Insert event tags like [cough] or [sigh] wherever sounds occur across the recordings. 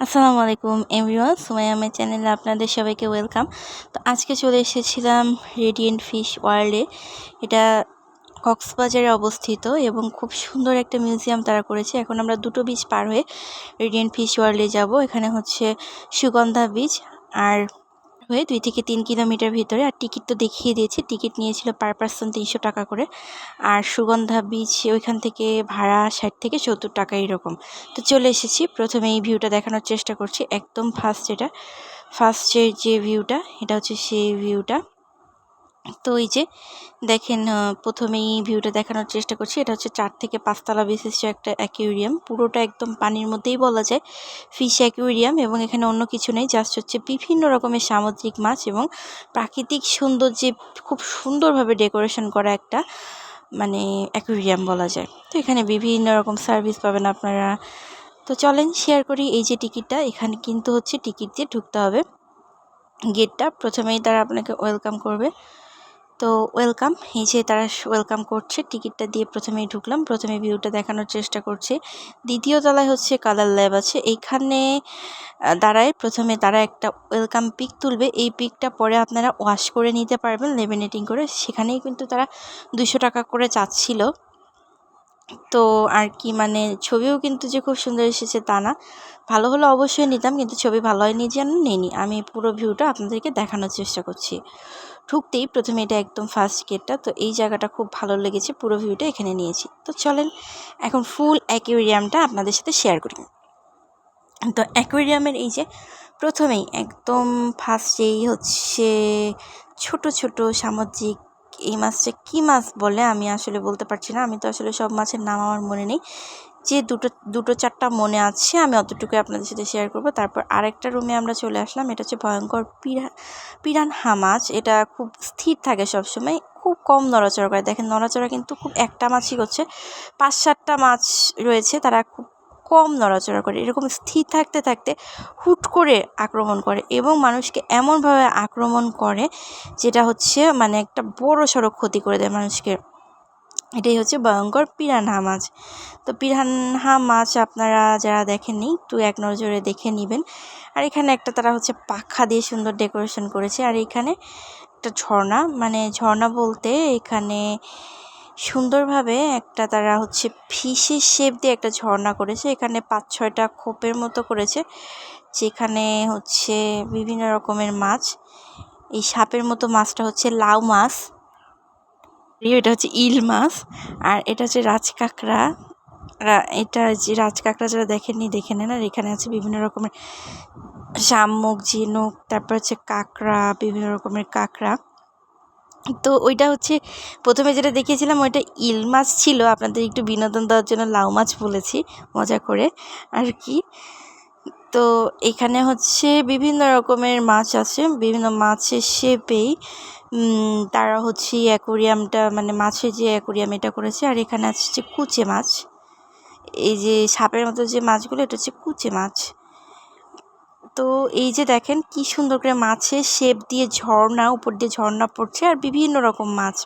আসসালামু আলাইকুম, এভরিওয়ান। সুমাইয়ামের চ্যানেলে আপনাদের সবাইকে ওয়েলকাম। তো আজকে চলে এসেছিলাম রেডিয়েন্ট ফিশ ওয়ার্ল্ডে। এটা কক্সবাজারে অবস্থিত এবং খুব সুন্দর একটা মিউজিয়াম তারা করেছে। এখন আমরা দুটো বিচ পার হয়ে রেডিয়েন্ট ফিশ ওয়ার্ল্ডে যাব। এখানে হচ্ছে সুগন্ধা বিচ আর হয়ে দুই থেকে তিন কিলোমিটার ভিতরে, আর টিকিট তো দেখিয়ে দিয়েছি, টিকিট নিয়েছিল পার পার্সন তিনশো টাকা করে। আর সুগন্ধা বিচ ওইখান থেকে ভাড়া ষাট থেকে সত্তর টাকা এরকম। তো চলে এসেছি, প্রথমে এই ভিউটা দেখানোর চেষ্টা করছি, একদম ফার্স্ট এটা ফার্স্টের যে ভিউটা এটা হচ্ছে সেই ভিউটা তো এই যে দেখেন প্রথমেই ভিউটা দেখানোর চেষ্টা করছি। এটা হচ্ছে চার থেকে পাঁচতলা বিশিষ্ট একটা অ্যাকুইরিয়াম। পুরোটা একদম পানির মধ্যেই বলা যায় ফিশ অ্যাকুইরিয়াম এবং এখানে অন্য কিছু নেই, জাস্ট হচ্ছে বিভিন্ন রকমের সামুদ্রিক মাছ এবং প্রাকৃতিক সৌন্দর্যে খুব সুন্দরভাবে ডেকোরেশন করা একটা মানে অ্যাকুইরিয়াম বলা যায়। তো এখানে বিভিন্ন রকম সার্ভিস পাবেন আপনারা। তো চলেন, শেয়ার করি এই যে টিকিটটা। এখানে কিন্তু হচ্ছে টিকিট দিয়ে ঢুকতে হবে। গেটটা প্রথমেই তারা আপনাকে ওয়েলকাম করবে। তো ওয়েলকাম এই যে তারা ওয়েলকাম করছে। টিকিটটা দিয়ে প্রথমেই ঢুকলাম। প্রথমে ভিউটা দেখানোর চেষ্টা করছে। দ্বিতীয় তলায় হচ্ছে কালার ল্যাব আছে। এইখানে দাঁড়ায়। প্রথমে তারা একটা ওয়েলকাম পিক তুলবে। এই পিকটা পরে আপনারা ওয়াশ করে নিতে পারবেন লেমিনেটিং করে। সেখানেই কিন্তু তারা দুশো টাকা করে চাচ্ছিল। তো আর কি মানে ছবিও কিন্তু যে খুব সুন্দর এসেছে তা না। ভালো হলে অবশ্যই নিতাম, কিন্তু ছবি ভালো হয়নি যেন নিইনি। আমি পুরো ভিউটা আপনাদেরকে দেখানোর চেষ্টা করছি। ঢুকতেই প্রথমে এটা একদম ফার্স্ট গেটটা তো এই জায়গাটা খুব ভালো লেগেছে, পুরো ভিউটা এখানে নিয়েছি। তো চলেন, এখন ফুল অ্যাকুয়ারিয়ামটা আপনাদের সাথে শেয়ার করি। তো অ্যাকুয়ারিয়ামের এই যে প্রথমেই একদম ফার্স্টেই হচ্ছে ছোট ছোট সামুদ্রিক এই মাছটা কী মাছ বলে আমি আসলে বলতে পারছি না, আমি তো আসলে সব মাছের নাম আমার মনে নেই। যে দুটো দুটো চারটা মনে আছে, আমি অতটুকুই আপনাদের সাথে শেয়ার করব। তারপর আরেকটা রুমে আমরা চলে আসলাম, এটা হচ্ছে ভয়ঙ্কর পিরা পিরানহা মাছ এটা খুব স্থির থাকে সবসময়, খুব কম নড়াচড়া করে। দেখেন নড়াচড়া কিন্তু খুব একটা মাছই করছে, পাঁচ সাতটা মাছ রয়েছে, তারা খুব কম নড়াচড়া করে। এরকম স্থির থাকতে থাকতে হুট করে আক্রমণ করে এবং মানুষকে এমনভাবে আক্রমণ করে, যেটা হচ্ছে মানে একটা বড় সড়ো ক্ষতি করে দেয় মানুষকে। এটাই হচ্ছে ভয়ঙ্কর পিরানহা মাছ। তো পিরানহা মাছ আপনারা যারা দেখেননি, একটু এক নজরে দেখে নেবেন। আর এখানে একটা তারা হচ্ছে পাখা দিয়ে সুন্দর ডেকোরেশন করেছে। আর এখানে একটা ঝর্ণা মানে ঝর্ণা বলতে এখানে সুন্দরভাবে একটা তারা হচ্ছে ফিশের শেপ দিয়ে একটা ঝর্ণা করেছে। এখানে পাঁচ ছয়টা খোপের মতো করেছে, যেখানে হচ্ছে বিভিন্ন রকমের মাছ। এই সাপের মতো মাছটা হচ্ছে লাউ মাছ। এটা হচ্ছে ইল মাছ আর এটা হচ্ছে রাজকাঁকড়া। এটা যে রাজকাঁকড়া যারা দেখেননি, দেখে নেন। আর এখানে আছে বিভিন্ন রকমের শামুক, ঝিনুক, তারপর হচ্ছে কাঁকড়া, বিভিন্ন রকমের কাঁকড়া। তো ওইটা হচ্ছে, প্রথমে যেটা দেখিয়েছিলাম, ওইটা ইল মাছ ছিল। আপনাদের একটু বিনোদন দেওয়ার জন্য লাউ মাছ বলেছি, মজা করে। আর কি? তো এখানে হচ্ছে বিভিন্ন রকমের মাছ আছে, বিভিন্ন মাছের শেপেই তারা হচ্ছে অ্যাকোরিয়ামটা মানে মাছের যে অ্যাকোরিয়াম এটা করেছে, আর এখানে আছে কুচে মাছ। এই যে সাপের মতো যে মাছগুলো, এটা হচ্ছে কুচে মাছ। তো এই যে দেখেন কি সুন্দর করে মাছের শেপ দিয়ে ঝর্ণা, উপর দিয়ে ঝর্ণা পড়ছে, আর বিভিন্ন রকম মাছ।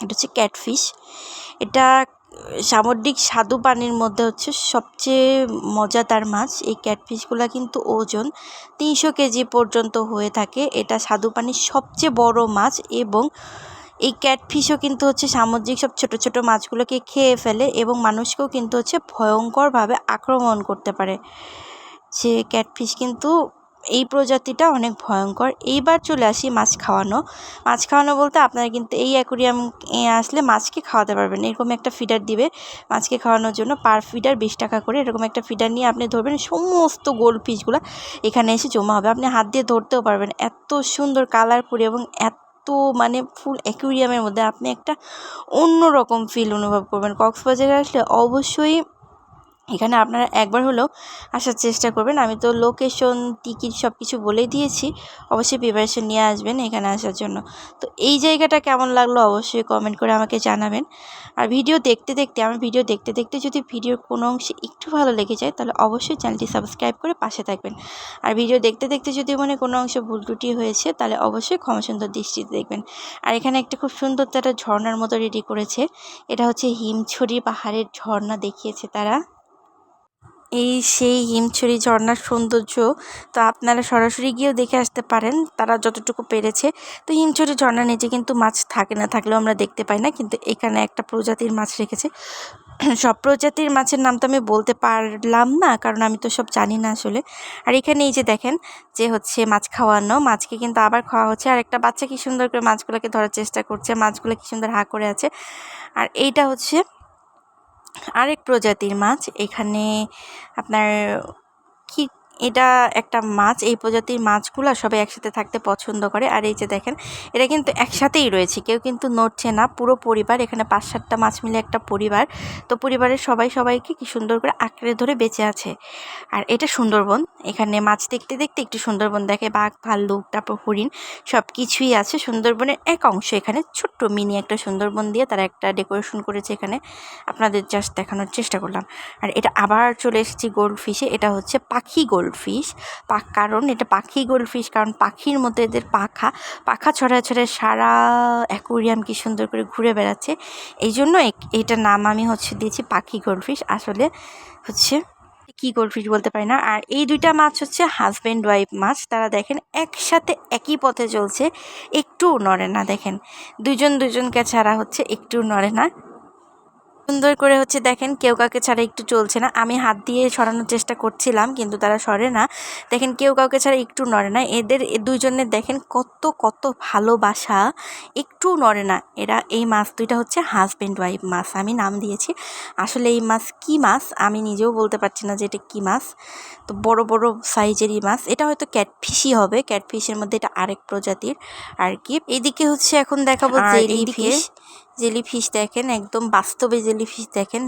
এটা হচ্ছে ক্যাটফিশ। এটা সামুদ্রিক স্বাদু পানির মধ্যে হচ্ছে সবচেয়ে মজাদার মাছ, এই ক্যাটফিশগুলো কিন্তু ওজন তিনশো কেজি পর্যন্ত হয়ে থাকে। এটা স্বাদু পানির সবচেয়ে বড় মাছ এবং এই ক্যাটফিশও কিন্তু হচ্ছে সামুদ্রিক সব ছোট ছোট মাছগুলোকে খেয়ে ফেলে এবং মানুষকেও কিন্তু হচ্ছে ভয়ঙ্করভাবে আক্রমণ করতে পারে। যে ক্যাটফিশ কিন্তু এই প্রজাতিটা অনেক ভয়ঙ্কর। এইবার চলে আসি মাছ খাওয়ানো। মাছ খাওয়ানো বলতে আপনারা কিন্তু এই অ্যাকুরিয়াম আসলে মাছকে খাওয়াতে পারবেন। এরকম একটা ফিডার দিবে মাছকে খাওয়ানোর জন্য পার ফিডার বিশ টাকা করে। এরকম একটা ফিডার নিয়ে আপনি ধরবেন, সমস্ত গোল পিসগুলো এখানে এসে জমা হবে। আপনি হাত দিয়ে ধরতেও পারবেন। এত সুন্দর কালারফুল এবং এত মানে ফুল অ্যাকুরিয়ামের মধ্যে আপনি একটা অন্য রকম ফিল অনুভব করবেন। কক্সবাজারে আসলে অবশ্যই এখানে আপনারা একবার হলেও আসার চেষ্টা করবেন। আমি তো লোকেশন টিকিট সব কিছু বলেই দিয়েছি। অবশ্যই প্রিপারেশন নিয়ে আসবেন এখানে আসার জন্য। তো এই জায়গাটা কেমন লাগল অবশ্যই কমেন্ট করে আমাকে জানাবেন। আর ভিডিও দেখতে দেখতে, আমার ভিডিও দেখতে দেখতে যদি ভিডিওর কোনো অংশে একটু ভালো লেগে যায়, তাহলে অবশ্যই চ্যানেলটি সাবস্ক্রাইব করে পাশে থাকবেন। আর ভিডিও দেখতে দেখতে যদি মনে কোনো অংশ ভুল ত্রুটি হয়েছে, তাহলে অবশ্যই ক্ষমা সুন্দর দৃষ্টিতে দেখবেন। আর এখানে একটা খুব সুন্দর তারা ঝর্নার মতো রেডি করেছে। এটা হচ্ছে হিমছড়ি পাহাড়ের ঝর্ণা দেখিয়েছে তারা। এই সেই হিমছড়ি ঝর্ণার সৌন্দর্য, তো আপনারা সরাসরি গিয়েও দেখে আসতে পারেন, তারা যতটুকু পেরেছে। তো হিমছড়ি ঝর্ণার নিচে কিন্তু মাছ থাকে না, থাকলেও আমরা দেখতে পাই না, কিন্তু এখানে একটা প্রজাতির মাছ রেখেছে। [clears throat] সব প্রজাতির মাছের নাম তো আমি বলতে পারলাম না, কারণ আমি তো সব জানি না আসলে। আর এখানে এই যে দেখেন, যে হচ্ছে মাছ খাওয়ানো, মাছকে কিন্তু আবার খাওয়া হচ্ছে। আর একটা বাচ্চা কি সুন্দর করে মাছগুলোকে ধরার চেষ্টা করছে, মাছগুলো কি সুন্দর হা করে আছে। আর এইটা হচ্ছে আরেক প্রজাতির মাছ। এখানে আপনার কি এটা একটা মাছ, এই প্রজাতির মাছগুলো সবাই একসাথে থাকতে পছন্দ করে। আর এই যে দেখেন এটা কিন্তু একসাথেই রয়েছে, কেউ কিন্তু নড়ছে না, পুরো পরিবার, এখানে পাঁচ সাতটা মাছ মিলে একটা পরিবার। তো পরিবারের সবাই সবাইকে কি সুন্দর করে আঁকড়ে ধরে বেঁচে আছে। আর এটা সুন্দরবন, এখানে মাছ দেখতে দেখতে একটু সুন্দরবন দেখে, বাঘ, ভাল্লুক, তারপর হরিণ সব কিছুই আছে। সুন্দরবনের এক অংশ এখানে, ছোট্ট মিনি একটা সুন্দরবন দিয়ে তারা একটা ডেকোরেশন করেছে এখানে। আপনাদের জাস্ট দেখানোর চেষ্টা করলাম। আর এটা আবার চলে এসেছি গোল্ড ফিশে এটা হচ্ছে পাখি গোল্ড। গোল্ডফিশ। পাক কারণ এটা পাখি গোল্ডফিশ, কারণ পাখির মধ্যে এদের পাখা। পাখা ছড়ায় ছড়ায় সারা অ্যাকোরিয়াম কি সুন্দর করে ঘুরে বেড়াচ্ছে। এই জন্য এইটার নাম আমি হচ্ছে দিয়েছি পাখি গোল্ডফিশ। আসলে হচ্ছে কি গোল্ডফিশ বলতে পারি না। আর এই দুইটা মাছ হচ্ছে হাজব্যান্ড ওয়াইফ মাছ। তারা দেখেন একসাথে একই পথে চলছে। একটু নড়ে না, দেখেন। দুজন দুজনকে ছাড়া হচ্ছে একটু নড়ে না। সুন্দর করে হচ্ছে দেখেন কেউ কাউকে ছাড়া একটু চলছে না। আমি হাত দিয়ে সরানোর চেষ্টা করছিলাম কিন্তু তারা সরে না। দেখেন কেউ কাউকে ছাড়া একটু নড়ে না। এদের দুইজনের দেখেন কত কত ভালোবাসা একটু নড়ে না। এরা এই মাছ দুইটা হচ্ছে হাজব্যান্ড ওয়াইফ মাছ আমি নাম দিয়েছি। আসলে এই মাছ কি মাছ আমি নিজেও বলতে পারছি না যে এটা কী মাছ। তো বড় বড় সাইজেরই মাছ। এটা হয়তো ক্যাটফিশই হবে। ক্যাটফিশের মধ্যে এটা আরেক প্রজাতির। আর কি এইদিকে হচ্ছে এখন দেখাবো জেলি ফিশ জেলিফিশ দেখেন, একদম বাস্তবে জেলিফিশ দেখেন,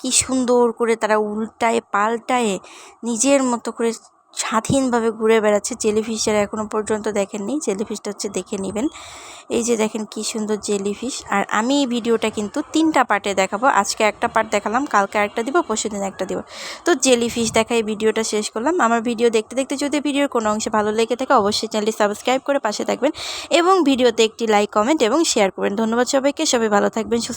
কি সুন্দর করে তারা উল্টায়, পাল্টায় নিজের মতো করে স্বাধীনভাবে ঘুরে বেড়াচ্ছে। জেলিফিশের এখনও পর্যন্ত দেখেননি। জেলিফিশটা হচ্ছে দেখে নেবেন। এই যে দেখেন কি সুন্দর জেলিফিশ। আর আমি এই ভিডিওটা কিন্তু তিনটা পার্টে দেখাবো। আজকে একটা পার্ট দেখালাম, কালকে একটা দিব, পরশু দিন একটা দিব। তো জেলিফিশ দেখা এই ভিডিওটা শেষ করলাম। আমার ভিডিও দেখতে দেখতে যদি ভিডিওর কোনো অংশে ভালো লেগে থাকে, অবশ্যই চ্যানেলটি সাবস্ক্রাইব করে পাশে থাকবেন এবং ভিডিওতে একটি লাইক, কমেন্ট এবং শেয়ার করবেন। ধন্যবাদ সবাইকে। সবাই ভালো থাকবেন